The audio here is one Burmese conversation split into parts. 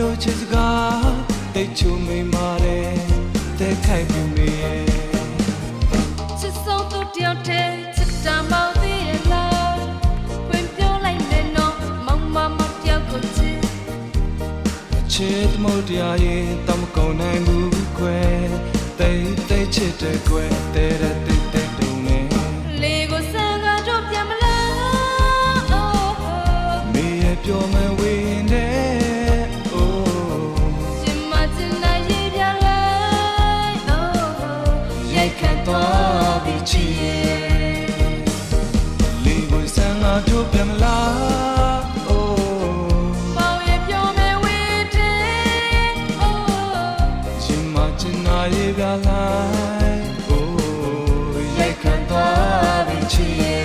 လိုချစ်စကားတိတ်ချုံမိန်ပါတယ်တဲ့ခိုက်ပြမေရဲ့ချစ်ဆုံးသူတယောက်တည်းချစ်တာမောင်သေးရလားဝင်ပြောလိုက်မယ်နော်မောင်မမတယောက်ကိုချစ်ချစ်သမုတ်တရားရင်တမကုန်နိုင်ဘူးခွဲတိတ်တိတ်ချစ်တဲ့ခွဲတဲ့တဲ့တိတ်တိတ်တုံ ချစ်ရဲ့လေးကိုစမ်းငါတို့ပြန်မလား oh မောင်ရဲ့ပြောမယ်ဝေးတဲ့ Oh ရှင်မချင်နာရေးပြလိုက် oh ရိုက်ခံသွားပြီချစ်ရဲ့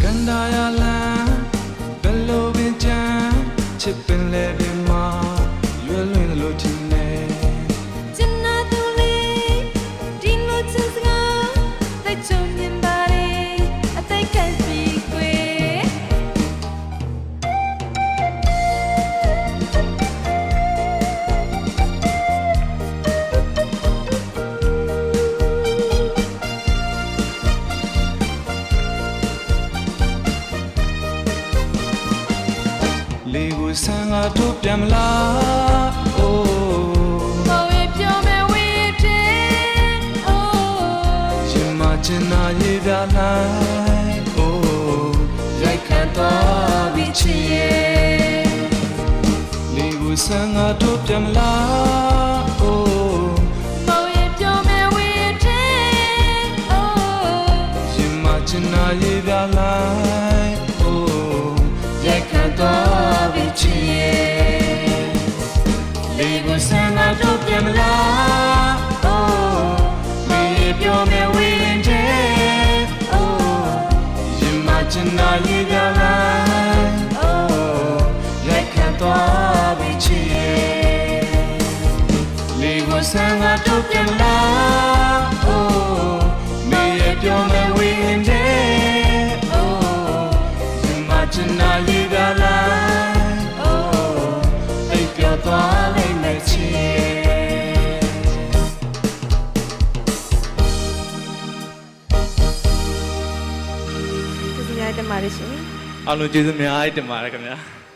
ကန်ဒါယာလန်ဘယ်လိုပင်ချမ်းချစ်ပင်လေပင် လေးကိုစမ်းငါတို့ပြန်မလား oh မောင်ရဲ့ပြောမယ်ဝေးတဲ့ Oh ရှင်မချင်နာရေးပြလိုက် oh ရိုက်ခံသွားပြီချစ်ရဲ့လေးကိုစမ်းငါတို့ပြန်မလား oh မောင်ရဲ့ပြောမယ်ဝေးတဲ့ Oh ရှင်မချင်နာရေးပြလိုက် စမ်းငါတို့ပြန်မလား oh မေးပြောမယ်ဝင်းတဲ့ oh ရင်မချင်နာရေးပြလိုက် oh ရိုက်ခံသွားပြီချစ်ရဲ့လေးကိုစမ်းငါတို့ပြန်မလား တင်ပါတယ်ရှင်အားလုံးကျေးဇူးများတင်ပါတယ်ခင်ဗျာ